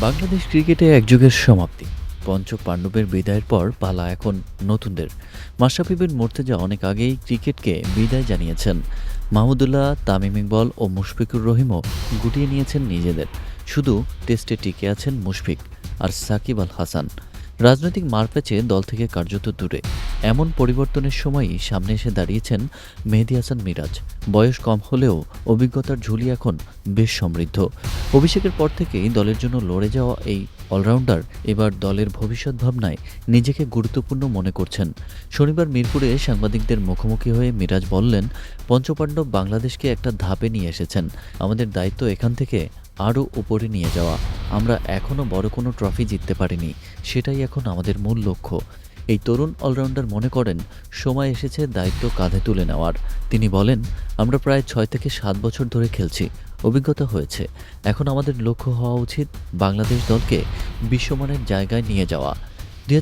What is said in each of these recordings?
বাংলাদেশ ক্রিকেটে একযুগের সমাপ্তি। পঞ্চ পাণ্ডবের বিদায়ের পর পালা এখন নতুনদের। মাশরাফি বিন মোর্তেজা অনেক আগেই ক্রিকেটকে বিদায় জানিয়েছেন। মাহমুদুল্লাহ, তামিম ইকবল ও মুশফিকুর রহিমও গুটিয়ে নিয়েছেন নিজেদের। শুধু টেস্টে টিকে আছেন মুশফিক আর সাকিব আল হাসান। রাজনৈতিক মারপ্যাচে দল থেকে কার্যত দূরে। এমন পরিবর্তনের সময়ই সামনে এসে দাঁড়িয়েছেন মেহেদি হাসান মিরাজ। বয়স কম হলেও অভিজ্ঞতার ঝুলি এখন বেশ সমৃদ্ধ। অভিষেকের পর থেকেই দলের জন্য লড়ে যাওয়া এই অলরাউন্ডার এবার দলের ভবিষ্যৎ ভাবনায় নিজেকে গুরুত্বপূর্ণ মনে করছেন। শনিবার মিরপুরে সাংবাদিকদের মুখোমুখি হয়ে মিরাজ বললেন, পঞ্চপাণ্ডব বাংলাদেশকে একটা ধাপে নিয়ে এসেছেন। আমাদের দায়িত্ব এখান থেকে আরও উপরে নিয়ে যাওয়া। আমরা এখনও বড় কোনো ট্রফি জিততে পারিনি। সেটাই এখন আমাদের মূল লক্ষ্য। এই তরুণ অলরাউন্ডার মনে করেন, সময় এসেছে দায়িত্ব কাঁধে তুলে নেওয়ার। তিনি বলেন, আমরা প্রায় ছয় থেকে সাত বছর ধরে খেলছি, অভিজ্ঞতা হয়েছে। এখন আমাদের লক্ষ্য হওয়া উচিত বাংলাদেশ দলকে বিশ্বমানের জায়গায় নিয়ে যাওয়া। দুই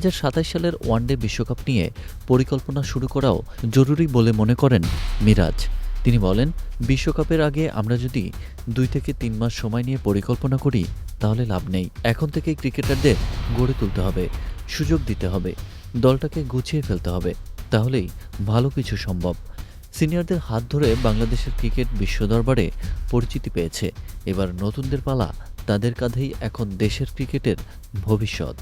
সালের ওয়ানডে বিশ্বকাপ নিয়ে পরিকল্পনা শুরু করাও জরুরি বলে মনে করেন মিরাজ। তিনি বলেন, বিশ্বকাপের আগে আমরা যদি দুই থেকে তিন মাস সময় নিয়ে পরিকল্পনা করি, তাহলে লাভ নেই। এখন থেকেই ক্রিকেটারদের গড়ে তুলতে হবে, সুযোগ দিতে হবে। দলটাকে গুছিয়ে ফেলতে হবে, তাহলেই ভালো কিছু সম্ভব। সিনিয়রদের হাত ধরে বাংলাদেশের ক্রিকেট বিশ্ব দরবারে পরিচিতি পেয়েছে। এবার নতুনদের পালা তাদের কাঁধেই এখন দেশের ক্রিকেটের ভবিষ্যৎ।